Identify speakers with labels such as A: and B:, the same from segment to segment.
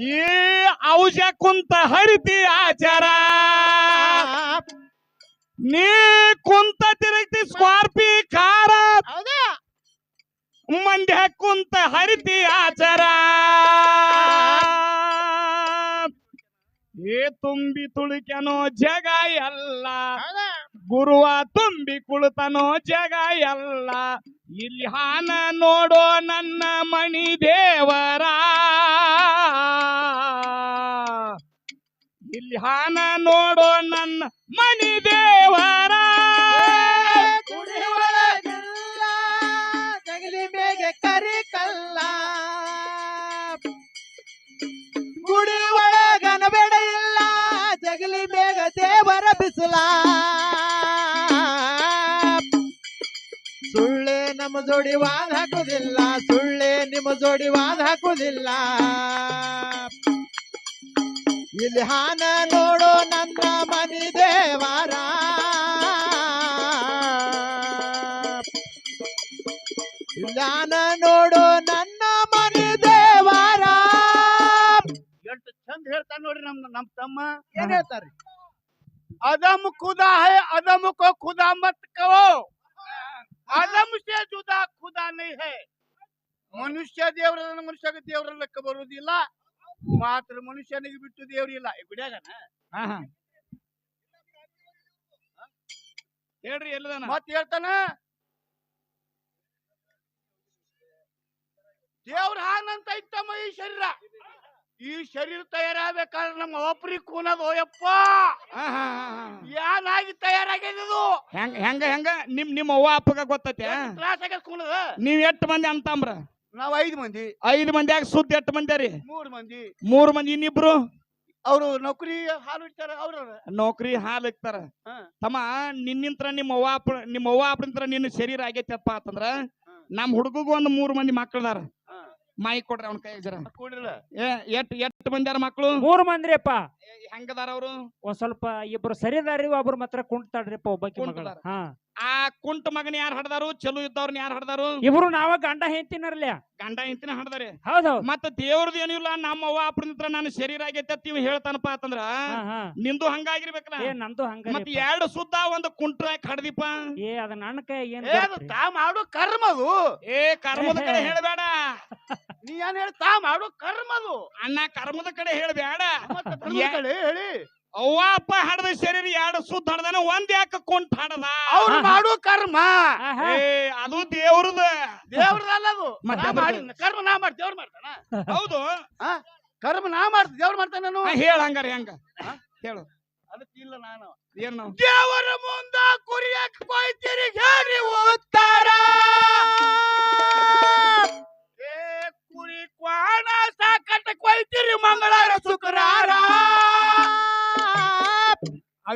A: ಈ ಔಷ ಕುಂತ ಹರಿತಿ ಆಚಾರ. ನೀ ಕುಂತ ತಿರುಗ್ತಿ ಸ್ಕಾರ್ಪಿ
B: ಖಾರ.
A: ಮಂಡ್ಯ ಕುಂತ ಹರಿತಿ ಆಚಾರ. ಏ ತುಂಬಿ ತುಳುಕನೋ ಜಗ ಎಲ್ಲ. ಗುರುವ ತುಂಬಿ ಕುಳಿತನೋ ಜಗ ಎಲ್ಲ. ಇಲ್ಲಿ ಹಾನ ನೋಡೋ ನನ್ನ ಮಣಿ ದೇವರ ಹಾನ ನೋಡೋ ನನ್ನ ಮಣಿ ದೇವರ.
B: ಜಗಲಿ ಬೇಗೆ ಕರಿ ಕಲ್ಲ. ಗುಡಿ ಇಲ್ಲ ಜಗಲಿ ಬೇಗ ದೇವರ ಬಿಸಿಲ. ಸುಳ್ಳೆ ನಮ್ಮ ಜೋಡಿ ವಾದ ಹಾಕುದಿಲ್ಲ ಸುಳ್ಳೆ ನಿಮ್ಮ ಜೋಡಿ ವಾದ ಹಾಕುದಿಲ್ಲ ಇಲ್ಲಿ ಹಾನ ನೋಡೋ ನನ್ನ ಮನಿ ದೇವಾರ. ಇಲ್ಲಾನ ನನ್ನ ಮನಿ ದೇವಾರ.
C: ಎಷ್ಟು ಚಂದ ಹೇಳ್ತಾನೆ ನೋಡ್ರಿ ನಮ್ ನಮ್ ತಮ್ಮ.
B: ಏನ್ ಹೇಳ್ತಾರೆ
C: ಅದಮ್ ಖುದಾ ಹೇ ಅದಮ್ ಕೋ ಖುದಾ ಮತ್ ಕವೋ. ಅದಮ್ ಸೇ ಜುದಾ ಖುದಾ ನೈ ಹೇ. ಮನುಷ್ಯ ದೇವರ ಮನುಷ್ಯಗೆ ದೇವರ ಲೆಕ್ಕ ಬರುವುದಿಲ್ಲ ಮಾತ್ರ ಮನುಷ್ಯನಿಗೆ ಬಿಟ್ಟು ದೇವ್ರಿಲ್ಲ. ಗುಡಿಯಾಗನ.
A: ಹೇಳ್ರಿ ಎಲ್ಲದನ
C: ಮತ್ ಹೇಳ್ತಾನ? ದೇವ್ರ ಹಾನಂತ ಐತಮ್ಮ ಈ ಶರೀರ. ಈ ಶರೀರ ತಯಾರಾಗಬೇಕಾದ್ರೆ ನಮ್ಮ ಒಬ್ರಿ ಕೂನದು ಯಪ್ಪ.
A: ಏನಾಗಿ ತಯಾರಾಗಿದ್ದು.
C: ಯಾನಾಗಿ ತಯಾರಾಗ್ಯದ
A: ಹೆಂಗ ಹೆಂಗ ಹೆಂಗ? ನಿಮ್ ನಿಮ್ಮ ಅವ್ವ ಅಪ್ಪಗ ಗೊತ್ತೈತೆ?
C: ಕೂನದ?
A: ನೀವ್ ಎಷ್ಟ್ ಮಂದಿ ಅಂತಂಬ್ರ?
C: ನಾವ್ ಐದು ಮಂದಿ.
A: ಐದು ಮಂದಿಯಾಗ ಸುದ್ದಿ ಎಷ್ಟ್ ಮಂದಿ ರೀ
C: ಮೂರ್ ಮಂದಿ.
A: ಮೂರ್ ಮಂದಿ ಇನ್ನಿಬ್ರು?
C: ಅವರು ನೌಕರಿ ಹಾಲು ಇಡ್ತಾರ ಅವ್ರ
A: ನೌಕರಿ ಹಾಲು ಇಕ್ತಾರ ತಮ್ಮ ನಿನ್ನಿಂತ್ರ ನಿಮ್ಮ ಅವ್ವ ಅಪ್ಪ ನಿಮ್ಮ ಅವ್ವ ಅಪ್ಪನಿಂತ್ರ ನಿನ್ನ ಶರೀರ ಆಗೈತಪ್ಪ ಅಂತಂದ್ರ ನಮ್ ಹುಡುಗಗೂ ಒಂದ್ ಮೂರ್ ಮಂದಿ ಮಕ್ಕಳದಾರ ಮಾಯಿ ಕೊಡ್ರಿ ಅವ್ನ ಕೈ ಜರ.
C: ಕೂಡಿಲ್ಲ
A: ಏ ಎಷ್ಟ್ ಎಷ್ಟ್ ಮಂದಿಯಾರ ಮಕ್ಕಳು
D: ಮೂರ್ ಅಪ್ಪ
A: ಹೆಂಗದಾರ ಅವ್ರು?
D: ಒಂದ್ ಸ್ವಲ್ಪ ಇಬ್ರು ಸರಿದಾರಿ ಒಬ್ರು ಮಾತ್ರ ಕುಂಟ್ತಾಡ್ರಿಪ್ಪ ಅಪ್ಪ ಮಗಳ.
A: ಕುಂಟ್ತಾರ.
D: ಹಾ.
A: ಆ ಕುಂಟ ಮಗನ ಯಾರು ಹಡ್ದಾರು? ಚಲೋ ಇದ್ದವ್ರನ್ನ ಯಾರು ಹಡ್ದಾರು?
D: ಇಬ್ರು ನಾವ ಗಂಡ ಹೆಂತಿನರ್ಲಿ
A: ಗಂಡ ಹೆಂತಿನ ಹಡ್ದಾರೆ.
D: ಹೌದು
A: ಮತ್ತ ದೇವ್ರದ್ದು ಏನಿಲ್ಲ ನಮ್ಮ ಅವ್ವ ಅಪ್ಪನಿಂತ್ರ ನಾನು ಶರೀರ ಆಗೈತೆ ಅಂತ ಇವ್ ಹೇಳ್ತಾನಪ್ಪ ಅಂತಂದ್ರ ನಿಂದು ಹಂಗಾಗಿರ್ಬೇಕಲ್ಲ.
D: ಏ ನಂದು ಹಂಗ
A: ಮತ್ತೆ ಎರಡು ಸುದ್ದ ಒಂದು ಕುಂಟ್ರ ಕಡ್ದಿಪ್ಪ.
D: ಏ ಅದ ನನ್ನ ಕೈ ಏನ್
C: ತಾ ಮಾಡು ಕರ್ಮ ಅದು.
A: ಏ ಕರ್ಮದ ಕಡೆ ಹೇಳ್ಬೇಡ.
C: ನೀ ಏನ್ ಹೇಳಿ ತಾ ಮಾಡು ಕರ್ಮ ಅದು.
A: ಅಣ್ಣ ಕರ್ಮದ ಕಡೆ ಹೇಳ್ಬೇಡ.
C: ಮತ್ತೆ ಧರ್ಮದ ಕಡೆ ಹೇಳಿ.
A: ಅವ್ವ ಅಪ್ಪ ಹಡದ ಶರೀರ ಎರಡು ಸುತ್ತ ಹಡ್ದಾನ ಒಂದ್ ಯಾಕ ಕುಂಟ್ ಹಾಡದ?
C: ಅವ್ರು ಮಾಡು ಕರ್ಮ.
A: ಏ ಅದು ದೇವ್ರದ.
C: ದೇವ್ರದಲ್ಲ ಅದು.
A: ಮತ್ತೆ
C: ನಾ
A: ಅದು-
C: ಮಾಡಿ ಕರ್ಮ ನಾ ಮಾಡಿ ದೇವ್ರ ಮಾಡ್ತಾನ?
A: ಹೌದು.
C: ಕರ್ಮ ನಾ ಮಾಡ್ತ ದೇವ್ರ ಮಾಡ್ತಾನ ನಾನು?
A: ಹೇಳ ಹಂಗಾರ ಹೆಂಗ. ಹೇಳು.
C: ಅದಕ್ಕೆ ಇಲ್ಲ ನಾನು.
A: ಏನು
C: ದೇವರ ಮುಂದ ಕುರಿಯಕ್ಕೆ ಕೊಯ್ತೀರಿ ಹೇಳಿ ಉತ್ತರ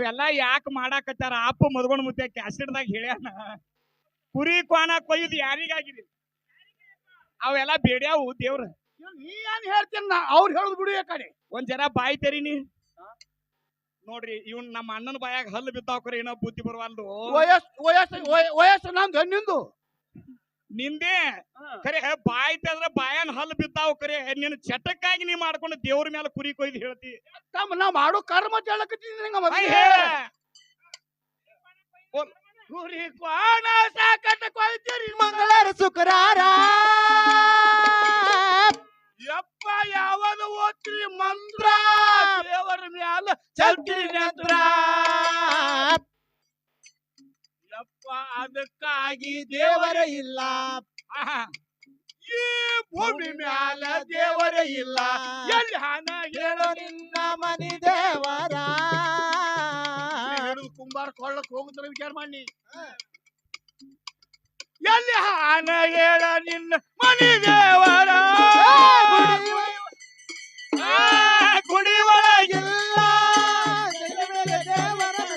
A: ಅವೆಲ್ಲ ಯಾಕ ಮಾಡಾಕತ್ತಾರ? ಅಪ್ಪು ಮದ್ಗೊಂಡ್ ಮುತ್ತೆ ಕ್ಯಾಸೆಟ್ದಾಗ ಹೇಳ್ಯಾನ. ಕುರಿ ಕ್ವಾಣ ಕೊಯ್ಯುದು ಯಾರಿಗಾಗಿದೆ? ಅವೆಲ್ಲ ಬೇಡ್ಯಾವು ದೇವ್ರ.
C: ನೀ ಏನ್ ಹೇಳ್ತೀನಿ ನಾ ಅವ್ರು ಹೇಳುದು ಬಿಡು ಕಡೆ.
A: ಒಂದ್ ಜರ ಬಾಯಿ ತೆರೀನಿ ನೋಡ್ರಿ ಇವ್ನ್ ನಮ್ಮ ಅಣ್ಣನ ಬಾಯಾಗ ಹಲ್ಲು ಬಿದ್ದಾವ್ರಿ ಏನೋ ಬುದ್ಧಿ ಬರವಲ್ದು.
C: ವಯಸ್ಸು ವಯಸ್ಸು ವಯ- ವಯಸ್ಸು ನಂದು ನಿಂದು
A: ನಿಂದೆ ಕರೆ ಬಾಯಿ ತೆದ್ರ ಬಾಯನ್ ಹಲ್ಲು ಬಿದ್ದಾವ್ ಕರೆ ನಿನ್ನ ಚಟಕ್ಕಾಗಿ ನೀ ಮಾಡ್ಕೊಂಡು ದೇವ್ರ ಮೇಲೆ ಕುರಿ ಕೊಯ್ದು ಹೇಳ್ತಿ.
C: ತಮ್ಮ ನಾ ಮಾಡೋ ಕರ್ಮ ಕುರಿ ಕೋಣ ಸಾಕಟ ಕೊಯ್ತೀರಿ
B: ಮಂಗಳಾರ ಶುಕ್ರಾರ.
C: ಯಪ್ಪ ಯಾವಾಗ ಓದ್ತೀರಿ ಮಂತ್ರ. ದೇವರ ಮ್ಯಾಲ ಚಲ್ತೀರಿ ನಂತ್ರ ಅದಕ್ಕಾಗಿ
B: ದೇವರ ಇಲ್ಲ.
C: ಈ ಭೂಮಿ ಮ್ಯಾಲ ದೇವರ ಇಲ್ಲ. ಎಲ್ಲಿ ಹಣ
B: ಹೇಳೋ ನಿನ್ನ ಮನಿ ದೇವರ.
C: ಕುಂಬಾರ ಕೊಳ್ಳಕ್ ಹೋಗುತ್ತಾರೆ ವಿಚಾರ ಮಾಡಿ. ಎಲ್ಲಿ ಹಣ ಹೇಳ ನಿನ್ನ ಮನೆ